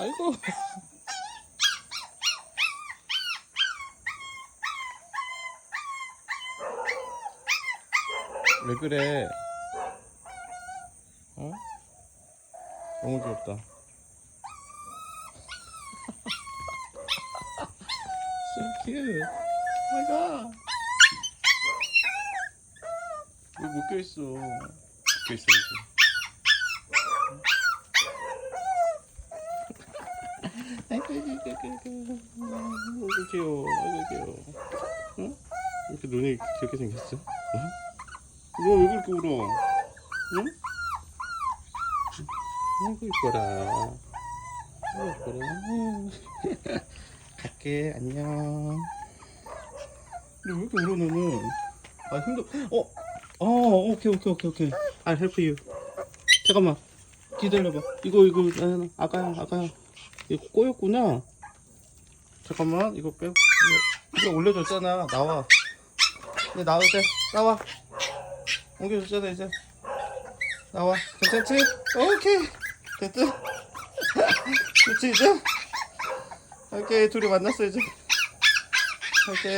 아이고. 왜 그래? 어? 너무 귀엽다. so cute. Oh my god. 왜 묶여 있어? 묶여 있어 여기. 아이고 아이고 아 어? 어? 아, 아가야 이거 꼬였구나. 잠깐만 이거 빼고 이거, 이거 올려줬잖아. 나와. 이제 나와도 돼. 나와. 옮겨줬잖아 이제. 나와. 괜찮지? 오케이. 됐지? 그치 이제? 오케이 둘이 만났어 이제. 오케이